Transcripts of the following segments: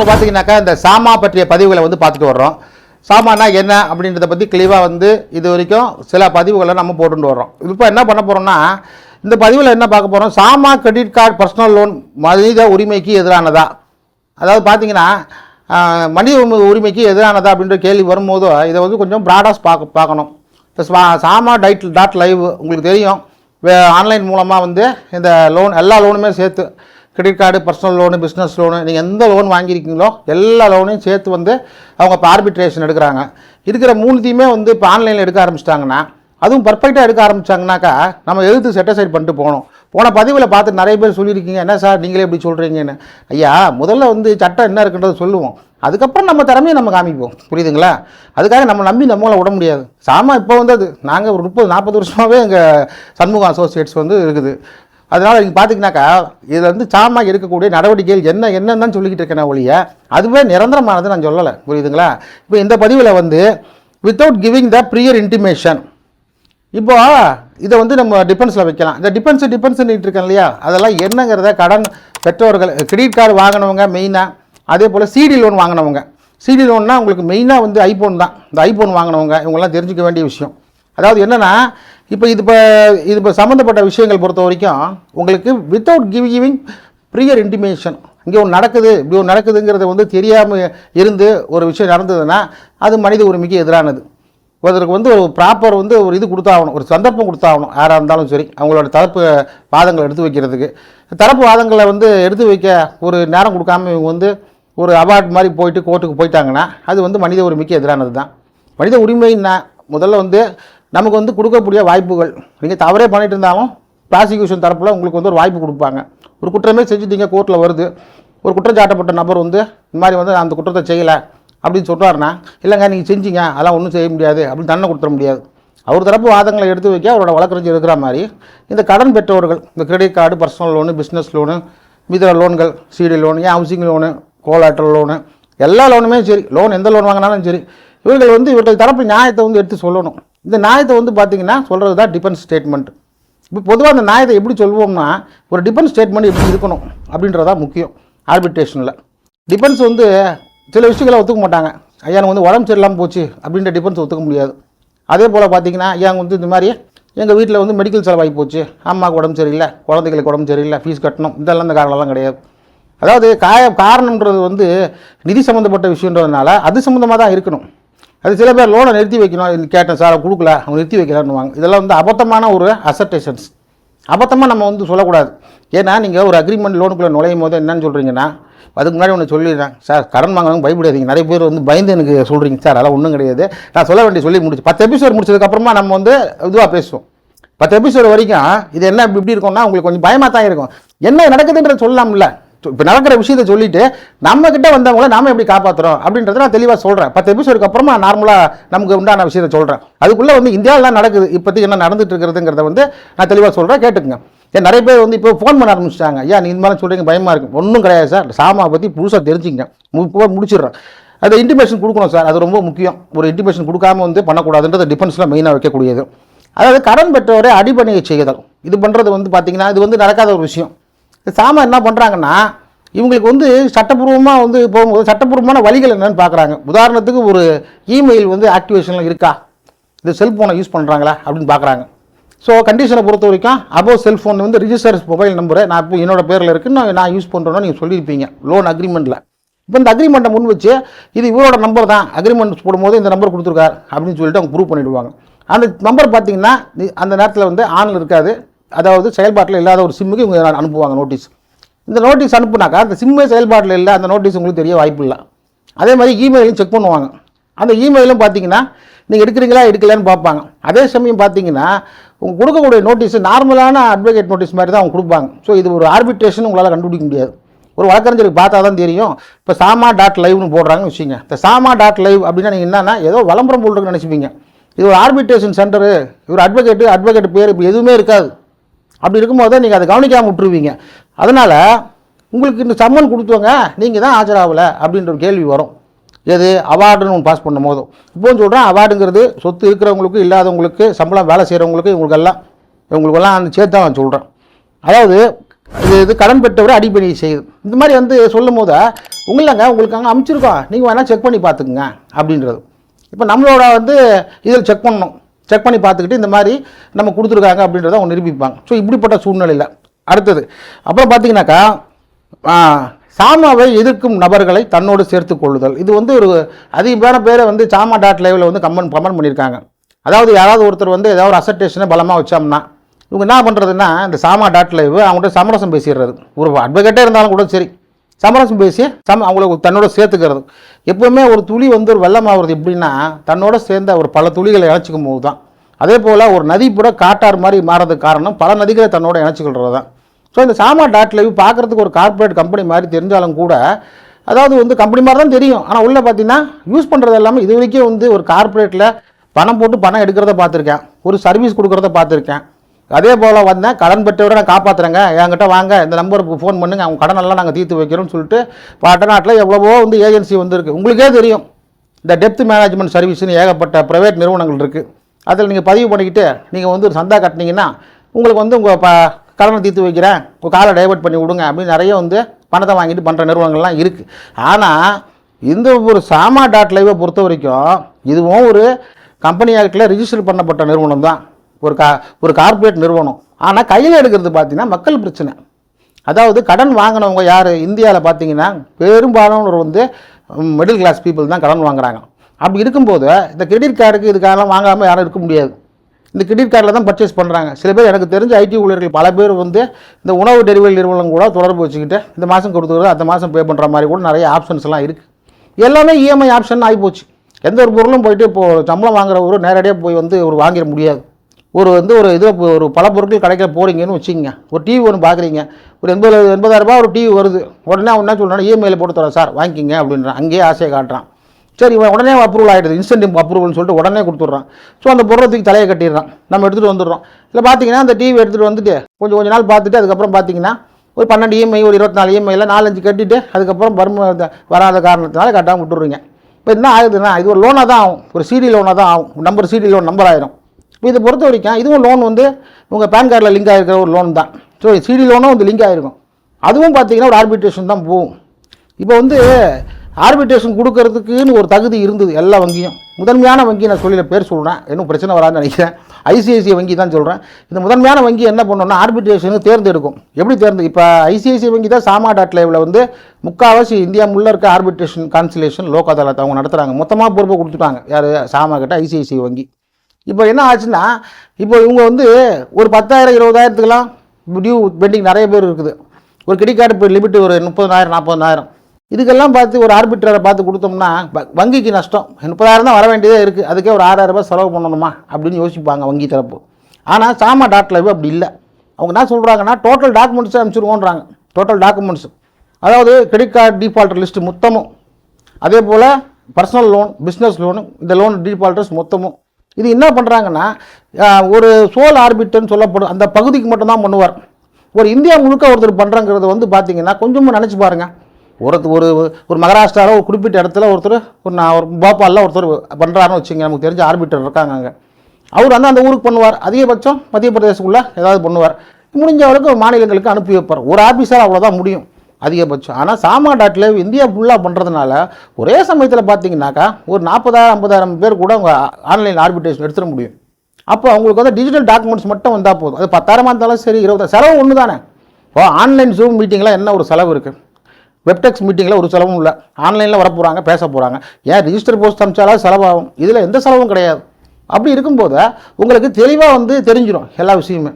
நம்ம பார்த்தீங்கன்னாக்கா இந்த சாமா பற்றிய பதிவுகளை வந்து பார்த்துட்டு வர்றோம். சாமானா என்ன அப்படின்றத பற்றி கிளிவாக வந்து இது வரைக்கும் சில பதிவுகளை நம்ம போட்டுட்டு வர்றோம். இப்போ என்ன பண்ண போகிறோம்னா இந்த பதிவில் என்ன பார்க்க போகிறோம் சாமா கிரெடிட் கார்டு பர்சனல் லோன் மனித உரிமைக்கு எதிரானதா? அதாவது பார்த்தீங்கன்னா மனித உரிமைக்கு எதிரானதா அப்படின்ற கேள்வி வரும்போது இதை வந்து கொஞ்சம் ப்ராடாஸ் பார்க்க பார்க்கணும். இப்போ சாமா டைட் டாட் லைவ் உங்களுக்கு தெரியும். ஆன்லைன் மூலமாக வந்து இந்த லோன் எல்லா லோனுமே சேர்த்து credit card personal loan business loan நீங்கள் எந்த லோன் வாங்கியிருக்கீங்களோ எல்லா லோனையும் சேர்த்து வந்து அவங்க இப்போ ஆர்பிட்ரேஷன் எடுக்கிறாங்க. இருக்கிற மூணுத்தையுமே வந்து இப்போ ஆன்லைனில் எடுக்க ஆரம்பிச்சிட்டாங்கன்னா அதுவும் பர்ஃபெக்டாக எடுக்க ஆரம்பித்தாங்கனாக்கா நம்ம எதிர்த்து செட்டிஸ்ஃபைட் பண்ணிட்டு போகணும். போன பதிவில் பார்த்து நிறைய பேர் சொல்லியிருக்கீங்க என்ன சார் நீங்களே இப்படி சொல்கிறீங்கன்னு ஐயா முதல்ல வந்து சட்டம் என்ன இருக்குன்றதை சொல்லுவோம். அதுக்கப்புறம் நம்ம திறமையை நம்ம காமிப்போம். புரியுதுங்களா? அதுக்காக நம்ம நம்பி நம்மளால் விட முடியாது. சாமா இப்போ வந்து அது நாங்கள் ஒரு முப்பது நாற்பது வருஷமாகவே எங்கள் சண்முகம் அசோசியேட்ஸ் வந்து இருக்குது. அதனால் நீங்கள் பார்த்தீங்கன்னாக்கா இதில் வந்து சாமாக எடுக்கக்கூடிய நடவடிக்கைகள் என்ன என்னன்னு தான் சொல்லிக்கிட்டு இருக்கேன் ஒழிய அதுவே நிரந்தரமானது நான் சொல்லலை. புரியுதுங்களா? இப்போ இந்த பதிவில் வந்து without giving the prior intimation இப்போ இதை வந்து நம்ம டிஃபென்ஸில் வைக்கலாம். இந்த டிஃபென்ஸு டிஃபென்ஸ்னு இருக்கேன் இல்லையா? அதெல்லாம் என்னங்கிறத கடன் பெற்றோர்கள் கிரெடிட் கார்டு வாங்கினவங்க மெயினாக அதே போல் சிடி லோன் வாங்கினவங்க. சிடி லோன்னா உங்களுக்கு மெயினாக வந்து ஐஃபோன் தான். இந்த ஐஃபோன் வாங்கினவங்க இவங்கெல்லாம் தெரிஞ்சுக்க வேண்டிய விஷயம். அதாவது என்னென்னா இப்போ இது இப்போ இது இப்போ சம்மந்தப்பட்ட விஷயங்கள் பொறுத்த வரைக்கும் உங்களுக்கு without give giving prior intimation இங்கே ஒன்று நடக்குது இப்படி ஒன்று நடக்குதுங்கிறத வந்து தெரியாமல் இருந்து ஒரு விஷயம் நடந்ததுன்னா அது மனித உரிமைக்கு எதிரானது. ஒருத்தருக்கு வந்து ஒரு ப்ராப்பர் வந்து ஒரு இது கொடுத்தாகணும் ஒரு சந்தர்ப்பம் கொடுத்தாகணும் யாராக இருந்தாலும் சரி அவங்களோட தரப்பு வாதங்களை எடுத்து வைக்கிறதுக்கு. தரப்பு வாதங்களை வந்து எடுத்து வைக்க ஒரு நேரம் கொடுக்காம இவங்க வந்து ஒரு அவார்ட் மாதிரி போயிட்டு கோர்ட்டுக்கு போயிட்டாங்கன்னா அது வந்து மனித உரிமைக்கு எதிரானது தான் மனித உரிமைன்னா முதல்ல வந்து நமக்கு வந்து கொடுக்கக்கூடிய வாய்ப்புகள். நீங்கள் தவறே பண்ணிட்டு இருந்தாலும் ப்ராசிக்யூஷன் தரப்பில் உங்களுக்கு வந்து ஒரு வாய்ப்பு கொடுப்பாங்க. ஒரு குற்றமே செஞ்சுட்டீங்க கோர்ட்டில் வருது. ஒரு குற்றம் சாட்டப்பட்ட நபர் வந்து இந்த மாதிரி வந்து நான் அந்த குற்றத்தை செய்யலை அப்படின்னு சொல்கிறாருன்னா இல்லைங்க நீங்கள் செஞ்சீங்க அதெல்லாம் ஒன்றும் செய்ய முடியாது அப்படின்னு தண்டனை கொடுத்துட முடியாது. அவர் தரப்பு வாதங்களை எடுத்து வைக்க அவரோட வழக்கறிஞர் இருக்கிற மாதிரி இந்த கடன் பெற்றவர்கள் இந்த credit card personal loan business loan மிதிர லோன்கள் சிடி லோன் ஏன் ஹவுசிங் லோனு கோலாட்டல் லோனு எல்லா லோனுமே சரி. லோன் எந்த லோன் வாங்கினாலும் சரி. இவர்கள் வந்து இவர்கள் தரப்பு நியாயத்தை வந்து எடுத்து சொல்லணும். இந்த நியாயத்தை வந்து பார்த்தீங்கன்னா சொல்கிறது தான் டிஃபென்ஸ் ஸ்டேட்மெண்ட் இப்போ பொதுவாக அந்த நியாயத்தை எப்படி சொல்லுவோம்னா ஒரு டிஃபென்ஸ் ஸ்டேட்மெண்ட் எப்படி இருக்கணும் அப்படின்றதா முக்கியம் ஆர்பிட்ரேஷனில் டிஃபென்ஸ் வந்து சில விஷயங்களை ஒத்துக்க மாட்டாங்க. ஐயா எனக்கு வந்து உடம்பு சரியில்லாமல் போச்சு அப்படின்ற டிஃபென்ஸ் ஒத்துக்க முடியாது. அதே போல் பார்த்தீங்கன்னா ஐயா வந்து இந்த மாதிரி எங்கள் வீட்டில் வந்து மெடிக்கல் செலவாகி போச்சு. அம்மாவுக்கு உடம்பு சரியில்லை குழந்தைகளுக்கு உடம்பு சரியில்லை ஃபீஸ் கட்டணும் இதெல்லாம் இந்த காரணம்லாம் கிடையாது. அதாவது காய காரணம்ன்றது வந்து நிதி சம்மந்தப்பட்ட விஷயன்றதுனால அது சம்மந்தமாக தான் இருக்கணும். அது சில பேர் லோனை நிறுத்தி வைக்கணும். கேட்டேன் சார் கொடுக்கல. அவங்க நிறுத்தி வைக்கலான்னுவாங்க இதெல்லாம் வந்து அபத்தமான ஒரு அசர்டேஷன்ஸ் அபத்தமாக நம்ம வந்து சொல்லக்கூடாது. ஏன்னா நீங்கள் ஒரு அக்ரிமெண்ட் லோனுக்குள்ளே நுழையும் போது என்னன்னு சொல்கிறீங்கன்னா அதுக்கு முன்னாடி ஒன்று சொல்லிடுறேன். சார் கடன் வாங்கணும் பயப்படாதீங்க. நிறைய பேர் வந்து பயந்து எனக்கு சொல்கிறீங்க சார் அதெல்லாம் ஒன்றும் கிடையாது. நான் சொல்ல வேண்டிய சொல்லி முடிச்சு பத்து எபிசோட் முடிச்சதுக்கப்புறமா நம்ம வந்து இதுவாக பேசுவோம். பத்து எபிசோடு வரைக்கும் இது என்ன இப்படி இப்படி இருக்கும்னா உங்களுக்கு கொஞ்சம் பயமாக தான் இருக்கும். என்ன நடக்குதுன்றது சொல்லலாம்ல. இப்போ நடக்கிற விஷயத்தை சொல்லிட்டு நம்ம கிட்ட வந்தவங்கள நாம எப்படி காப்பாற்றுறோம் அப்படின்றத நான் தெளிவாக சொல்கிறேன் பத்து எபிசோடுக்கு அப்புறமா நார்மலாக நமக்கு உண்டான விஷயத்தை சொல்கிறேன் அதுக்குள்ளே வந்து இந்தியாவில் நடக்குது. இப்போதைக்கு என்ன நடந்துட்டு இருக்கிறதுங்கிறத வந்து நான் தெளிவாக சொல்கிறேன் கேட்டுக்குங்க. ஏன் நிறைய பேர் வந்து இப்போ ஃபோன் பண்ண ஆரம்பிச்சிட்டாங்க. ஏன் நீ இந்த மாதிரி சொல்கிறீங்க பயமாக இருக்கும் ஒன்றும் கிடையாது சார். சாமா பற்றி புதுசாக தெரிஞ்சுங்க இப்போ முடிச்சிடுறேன். அது இன்டிமேஷன் கொடுக்கணும் சார். அது ரொம்ப முக்கியம். ஒரு இன்டிமேஷன் கொடுக்காம வந்து பண்ணக்கூடாதுன்றது டிஃபென்ஸில் மெயினாக வைக்கக்கூடியது. அதாவது கடன் பெற்றவரை அடிபணியை செய்தல். இது பண்ணுறது வந்து பார்த்தீங்கன்னா இது வந்து நடக்காத ஒரு விஷயம். சாமா என்ன பண்ணுறாங்கன்னா இவங்களுக்கு வந்து சட்டப்பூர்வமாக வந்து போகும்போது சட்டப்பூர்வமான வழிகள் என்னென்னு பார்க்குறாங்க உதாரணத்துக்கு ஒரு இமெயில் வந்து ஆக்டிவேஷனில் இருக்கா? இது செல்ஃபோனை யூஸ் பண்ணுறாங்களா அப்படின்னு பார்க்குறாங்க ஸோ கண்டிஷனை பொறுத்த வரைக்கும் அபோ செல்ஃபோன் வந்து ரிஜிஸ்டர் மொபைல் நம்பரு நான் இப்போ என்னோடய பேரில் இருக்குன்னு நான் நான் யூஸ் பண்ணுறேன்னு நீங்கள் சொல்லியிருப்பீங்க லோன் அக்ரிமெண்ட்டில் இப்போ இந்த அக்ரிமெண்ட்டை முன் வச்சு இது இவரோட நம்பர் தான் அக்ரிமெண்ட் போடும்போது இந்த நம்பர் கொடுத்துருக்காரு அப்படின்னு சொல்லிட்டு அவங்க ப்ரூவ் பண்ணிவிடுவாங்க அந்த நம்பர் பார்த்தீங்கன்னா அந்த நேரத்தில் வந்து ஆனில் இருக்காது. அதாவது செயல்பாட்டில் இல்லாத ஒரு சிம்முக்கு இவங்க அனுப்புவாங்க நோட்டீஸ் இந்த நோட்டீஸ் அனுப்புனாக்கா அந்த சிம்மே செயல்பாட்டில் இல்லை அந்த நோட்டீஸ் உங்களுக்கு தெரிய வாய்ப்பு இல்லை. அதே மாதிரி இமெயிலும் செக் பண்ணுவாங்க. அந்த இமெயிலும் பார்த்தீங்கன்னா நீங்கள் எடுக்கிறீங்களா எடுக்கலான்னு பார்ப்பாங்க. அதே சமயம் பார்த்தீங்கன்னா உங்கள் கொடுக்கக்கூடிய நோட்டீஸ் நார்மலான அட்வொகேட் நோட்டீஸ் மாதிரி தான் அவங்க கொடுப்பாங்க. ஸோ இது ஒரு ஆர்பிட்ரேஷன் உங்களால் கண்டுபிடிக்க முடியாது. ஒரு வழக்கறிஞருக்கு பார்த்தா தான் தெரியும். இப்போ சாமா டாட் லைவ்னு போடுறாங்கன்னு வச்சுங்க இந்த சாமா டாட் லைவ் அப்படின்னா நீங்கள் என்னன்னா ஏதோ விளம்பரம் போட்டுருக்குன்னு நினச்சிப்பீங்க. இது ஒரு ஆர்பிட்ரேஷன் சென்டரு இவர் அட்வொகேட்டு அட்வொகேட் பேர் இப்போ எதுவுமே இருக்காது. அப்படி இருக்கும்போது நீங்கள் அதை கவனிக்காமல் விட்டுருவீங்க. அதனால் உங்களுக்கு இந்த சம்மன் கொடுத்தவங்க நீங்கள் தான் ஆஜராகலை அப்படின்ற ஒரு கேள்வி வரும். எது? அவார்டுன்னு ஒன்று பாஸ் பண்ணும் போதும். இப்போ சொல்கிறேன் அவார்டுங்கிறது சொத்து இருக்கிறவங்களுக்கு இல்லாதவங்களுக்கு சம்பளம் வேலை செய்கிறவங்களுக்கு இவங்களுக்கெல்லாம் இவங்களுக்கெல்லாம் அந்த சேர்த்து தான் நான் சொல்கிறேன் அதாவது இது இது கடன் பெற்றவரை அடிப்பணி செய்யுது. இந்த மாதிரி வந்து சொல்லும் போது உங்களங்க உங்களுக்கு அங்கே அமைச்சிருக்கோம். நீங்கள் வேணால் செக் பண்ணி பார்த்துக்குங்க அப்படின்றது. இப்போ நம்மளோட வந்து இதில் செக் பண்ணணும். செக் பண்ணி பார்த்துக்கிட்டு இந்த மாதிரி நம்ம கொடுத்துருக்காங்க அப்படின்றத அவங்க நிரூபிப்பாங்க. ஸோ இப்படிப்பட்ட சூழ்நிலையில். அடுத்தது அப்புறம் பார்த்தீங்கன்னாக்கா சாமாவை எதிர்க்கும் நபர்களை தன்னோடு சேர்த்து கொள்ளுதல். இது வந்து ஒரு அதிகமான பேரை வந்து சாமா டாட் லைவில் வந்து கமெண்ட் கமெண்ட் பண்ணியிருக்காங்க. அதாவது யாராவது ஒருத்தர் வந்து ஏதாவது ஒரு அசட்டேஷனை பலமாக வச்சோம்னா இவங்க என்ன பண்ணுறதுன்னா இந்த சாமா டாட் லைவ் அவங்கள்ட்ட சமரசம் பேசிடுறது. ஒரு அட்வொகேட்டே இருந்தாலும் கூட சரி. சமரசம் பேசி சம அவங்கள தன்னோட சேர்த்துக்கிறது. எப்பவுமே ஒரு துளி வந்து ஒரு வெள்ளம் ஆகுறது எப்படின்னா தன்னோட சேர்ந்த ஒரு பல துளிகளை இணைச்சிக்கும் போது தான் அதே போல் ஒரு நதி கூட காட்டார் மாதிரி மாறதுக்கு காரணம் பல நதிகளை தன்னோட இணைச்சிக்கிறது தான் ஸோ இந்த சாமா டாட் லைவ் பார்க்குறதுக்கு ஒரு கார்ப்பரேட் கம்பெனி மாதிரி தெரிஞ்சாலும் கூட அதாவது வந்து கம்பெனி மாதிரி தான் தெரியும். ஆனால் உள்ளே பார்த்தீங்கன்னா யூஸ் பண்ணுறது எல்லாமே இது வரைக்கும் வந்து ஒரு கார்ப்பரேட்டில் பணம் போட்டு பணம் எடுக்கிறத பார்த்துருக்கேன். ஒரு சர்வீஸ் கொடுக்குறத பார்த்துருக்கேன். அதே போல் வந்தேன் கடன் பெற்றவரை நான் காப்பாற்றுறேங்க என்கிட்ட வாங்க இந்த நம்பருக்கு ஃபோன் பண்ணுங்க அவங்க கடனெல்லாம் நாங்கள் தீர்த்து வைக்கிறோம்னு சொல்லிட்டு பாட்டநாட்டில் எவ்வளவோ வந்து ஏஜென்சி வந்துருக்கு. உங்களுக்கே தெரியும் இந்த டெப்த் மேனேஜ்மெண்ட் சர்வீஸ்னு ஏகப்பட்ட ப்ரைவேட் நிறுவனங்கள் இருக்குது அதில் நீங்கள் பதிவு பண்ணிக்கிட்டு நீங்கள் வந்து ஒரு சந்தா கட்டினீங்கன்னா உங்களுக்கு வந்து உங்கள் ப கடனை தீர்த்து வைக்கிறேன் உங்கள் காலை டைவர்ட் பண்ணி விடுங்க அப்படின்னு நிறைய வந்து பணத்தை வாங்கிட்டு பண்ணுற நிறுவனங்கள்லாம் இருக்குது ஆனால் இந்த ஒரு சாமா டாட் லைவை பொறுத்த வரைக்கும் இதுவும் ஒரு கம்பெனி ஆக்டில் ரிஜிஸ்டர் பண்ணப்பட்ட நிறுவனம் தான் ஒரு கா ஒரு கார்ப்பரேட் நிறுவனம். ஆனால் கையில் எடுக்கிறது பார்த்தீங்கன்னா மக்கள் பிரச்சனை. அதாவது கடன் வாங்கினவங்க யார்? இந்தியாவில் பார்த்தீங்கன்னா பெரும்பாலானவர் வந்து மிடில் கிளாஸ் பீப்புள் தான் கடன் வாங்குறாங்க. அப்படி இருக்கும்போது இந்த கிரெடிட் கார்டுக்கு இதுக்காகலாம் வாங்காமல் யாரும் இருக்க முடியாது. இந்த கிரெடிட் கார்டில் தான் பர்ச்சேஸ் பண்ணுறாங்க சில பேர் எனக்கு தெரிஞ்ச ஐடி ஊழியர்கள் பல பேர் வந்து இந்த உணவு டெலிவரி நிறுவனம் கூட தொடர்பு வச்சுக்கிட்டு இந்த மாதம் கொடுத்துக்கிறது அந்த மாதம் பே பண்ணுற மாதிரி கூட நிறைய ஆப்ஷன்ஸ்லாம் இருக்குது எல்லாமே இஎம்ஐ ஆப்ஷன் ஆகிப்போச்சு எந்த ஒரு பொருளும் போயிட்டு இப்போ சம்பளம் வாங்குற ஒரு நேரடியாக போய் வந்து ஒரு வாங்கிட முடியாது. ஒரு வந்து ஒரு இது ஒரு பல பொருட்கள் கடைக்கில் போகிறீங்கன்னு வச்சுக்கோங்க. ஒரு டிவி ஒன்று பார்க்குறீங்க ஒரு எண்பது எண்பதாயிரம் ஒரு டிவி வருது. உடனே அவன் என்ன சொல்கிறான் இஎம்ஐயில் போட்டு தரேன் சார் வாங்கிக்கிங்க அப்படின்றான். அங்கேயே ஆசையை காட்டுறான். சரி இவன் உடனே அப்ரூவல் ஆகிடுது இன்ஸ்டன்ட் அப்ரூவல்னு சொல்லிட்டு உடனே கொடுத்துட்றான். ஸோ அந்த பொருளத்துக்கு தலையை கட்டிடுறான். நம்ம எடுத்துகிட்டு வந்துடுறோம். இல்லை பார்த்தீங்கன்னா அந்த டிவி எடுத்துகிட்டு வந்துட்டு கொஞ்சம் கொஞ்ச நாள் பார்த்துட்டு அதுக்கப்புறம் பார்த்தீங்கன்னா ஒரு பன்னெண்டு இஎம்ஐ ஒரு இருபத்தி நாலு இஎம்ஐயில் நாலஞ்சு கட்டிட்டு அதுக்கப்புறம் பரும வராத காரணத்தினால கட்டாமல் விட்டுருவீங்க இப்போ என்ன ஆகுதுன்னா இது ஒரு லோனாக தான் ஆகும். ஒரு சிடி லோனாக தான் ஆகும். நம்பர் சிடி லோன் நம்பர் ஆயிரும். இப்போ இதை பொறுத்த வரைக்கும் இதுவும் லோன் வந்து உங்கள் பேன் கார்டில் லிங்க் ஆகிருக்கிற ஒரு லோன் தான். ஸோ சிடி லோனும் வந்து லிங்க் ஆகிருக்கும் அதுவும் பார்த்தீங்கன்னா ஒரு ஆர்பிட்ரேஷன் தான் போகும். இப்போ வந்து ஆர்பிட்ரேஷன் கொடுக்கறதுக்குன்னு ஒரு தகுதி இருந்தது எல்லா வங்கியும். முதன்மையான வங்கி நான் சொல்லியில் பேர் சொல்கிறேன் இன்னும் பிரச்சனை வராதுன்னு நினைக்கிறேன். ஐசிஐசிஐ வங்கி தான் சொல்கிறேன் இந்த முதன்மையான வங்கி என்ன பண்ணோம்னா ஆர்பிட்ரேஷனுக்கு தேர்ந்தெடுக்கும். எப்படி தேர்ந்து இப்போ ஐசிஐசிஐ வங்கி தான் சாமா டாட் லைவில் வந்து முக்கால்வாசி இந்தியா முள்ள இருக்க ஆர்பிட்ரேஷன் கான்சிலேஷன் லோக் அதாலத் அவங்க நடத்துகிறாங்க மொத்தமாக பொறுப்பை கொடுத்துட்டாங்க. யார்? சாமா கிட்ட ஐசிஐசிஐ வங்கி. இப்போ என்ன ஆச்சுன்னா இப்போ இவங்க வந்து ஒரு பத்தாயிரம் இருபதாயிரத்துக்கெல்லாம் டியூ பெண்டிங் நிறைய பேர் இருக்குது. ஒரு கிரெடிட் கார்டு இப்போ லிமிட் ஒரு முப்பதாயிரம் நாற்பதாயிரம். இதுக்கெல்லாம் பார்த்து ஒரு ஆர்பிட்ரரை பார்த்து கொடுத்தோம்னா வங்கிக்கு நஷ்டம். முப்பதாயிரம் தான் வர வேண்டியதே இருக்குது அதுக்கே ஒரு ஆறாயிரம் ரூபாய் செலவு பண்ணணுமா? அப்படின்னு யோசிப்பாங்க வங்கி தரப்பு. ஆனால் சாமா டாட் லைவ் அப்படி இல்லை. அவங்க என்ன சொல்கிறாங்கன்னா டோட்டல் டாக்குமெண்ட்ஸ் அனுப்பிச்சிருவோன்றாங்க டோட்டல் டாக்குமெண்ட்ஸ் அதாவது கிரெடிட் கார்டு டிஃபால்டர் லிஸ்ட்டு மொத்தமும். அதே போல் பர்சனல் லோன் பிஸ்னஸ் லோனு இந்த லோன் டீஃபால்டர்ஸ் மொத்தமும். இது என்ன பண்ணுறாங்கன்னா ஒரு சோல் ஆர்பிட்டுன்னு சொல்லப்படும் அந்த பகுதிக்கு மட்டும்தான் பண்ணுவார். ஒரு இந்தியா முழுக்க ஒருத்தர் பண்ணுறங்கிறது வந்து பார்த்திங்கன்னா கொஞ்சமாக நினச்சி பாருங்க. ஒருத்தர் ஒரு ஒரு மகாராஷ்டிராவில் ஒரு குறிப்பிட்ட இடத்துல ஒருத்தர் ஒரு நான் ஒரு போபாலில் ஒருத்தர் பண்ணுறாருன்னு வச்சுங்க நமக்கு தெரிஞ்ச ஆர்பிட்டர் இருக்காங்க அங்கே. அவர் வந்து அந்த ஊருக்கு பண்ணுவார். அதிகபட்சம் மத்திய பிரதேசக்குள்ளே ஏதாவது பண்ணுவார். முடிஞ்ச அளவுக்கு மாநிலங்களுக்கு அனுப்பி வைப்பார். ஒரு ஆஃபீஸர் அவ்வளோதான் முடியும். அதிகபட்சம். ஆனால் சாமா டாட்ல இந்தியா ஃபுல்லாக பண்ணுறதுனால ஒரே சமயத்தில் பார்த்தீங்கன்னாக்கா ஒரு நாற்பதாயிரம் ஐம்பதாயிரம் பேர் கூட அவங்க ஆன்லைன் ஆர்பிட்ரேஷன் எடுத்துட முடியும். அப்போ அவங்களுக்கு வந்து டிஜிட்டல் டாக்குமெண்ட்ஸ் மட்டும் வந்தால் போதும். அது பத்தாயிரமா இருந்தாலும் சரி இருபதாயிரம் செலவு ஒன்று தானே இப்போ ஆன்லைன் ஜூம் மீட்டிங்கில் என்ன ஒரு செலவு இருக்குது வெப்டெக்ஸ் மீட்டிங்கில் ஒரு செலவும் இல்லை. ஆன்லைனில் வர போகிறாங்க பேச போகிறாங்க ஏன் ரிஜிஸ்டர் போஸ்ட் அமிச்சாலும் செலவாகும்? இதில் எந்த செலவும் கிடையாது. அப்படி இருக்கும்போது உங்களுக்கு தெளிவாக வந்து தெரிஞ்சிடும் எல்லா விஷயமுமே.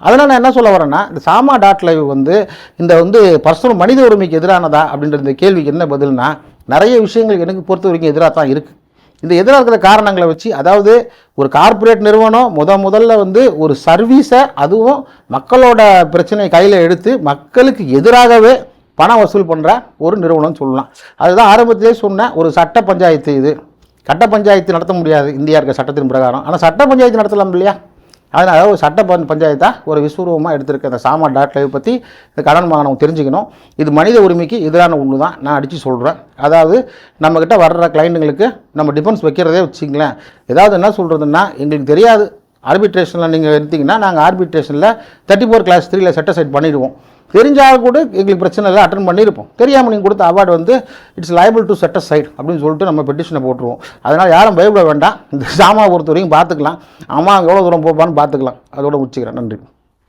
அதனால் நான் என்ன சொல்ல வரேன்னா இந்த சாமா டாட் லைவ் வந்து இந்த வந்து பர்சனல் மனித உரிமைக்கு எதிரானதா அப்படின்ற இந்த கேள்விக்கு என்ன பதில்னா நிறைய விஷயங்கள் எனக்கு பொறுத்த வரைக்கும் எதிராக தான் இருக்குது இந்த எதிராக இருக்கிற காரணங்களை வச்சு அதாவது ஒரு கார்ப்பரேட் நிறுவனம் முத முதல்ல வந்து ஒரு சர்வீஸை அதுவும் மக்களோட பிரச்சனையை கையில் எடுத்து மக்களுக்கு எதிராகவே பணம் வசூல் பண்ணுற ஒரு நிறுவனம் சொல்லலாம். அதுதான் ஆரம்பத்திலே சொன்ன ஒரு சட்ட பஞ்சாயத்து இது. சட்ட பஞ்சாயத்து நடத்த முடியாது. இந்தியா இருக்க சட்டத்தின் பிரகாரம். ஆனால் சட்ட பஞ்சாயத்து நடத்தலாம் இல்லையா? அதனால் ஒரு சட்ட பஞ் பஞ்சாயத்தா ஒரு விஸ்வரூபமாக எடுத்திருக்க இந்த சாமா டாட் லைவ் பற்றி இந்த கடன் வாங்கினவங்க தெரிஞ்சுக்கணும். இது மனித உரிமைக்கு எதிரான ஒன்று தான் நான் அடித்து சொல்கிறேன் அதாவது நம்மக்கிட்ட வர்ற கிளைண்ட்டுங்களுக்கு நம்ம டிஃபென்ஸ் வைக்கிறதே வச்சுங்களேன் ஏதாவது என்ன சொல்கிறதுன்னா எங்களுக்கு தெரியாது. ஆர்பிட்ரேஷனில் நீங்கள் எடுத்தீங்கன்னா நாங்கள் ஆர்பிட்ரேஷனில் தேர்ட்டி ஃபோர் கிளாஸ் த்ரீல செட்டசைட் பண்ணிடுவோம். தெரிஞ்சால் கூட எங்களுக்கு பிரச்சனை இல்லை அட்டன் பண்ணியிருப்போம். தெரியாமல் நீங்கள் கொடுத்த அவார்டு வந்து it's liable to set aside அப்படின்னு சொல்லிட்டு நம்ம பெட்டிஷனை போட்டுருவோம். அதனால் யாரும் பயப்பட வேண்டாம். இந்த சாமாவை பொறுத்த வரைக்கும் பார்த்துக்கலாம். அம்மா எவ்வளோ தூரம் போப்பான்னு பார்த்துக்கலாம். அதோட முடிச்சுக்கிறேன். நன்றி.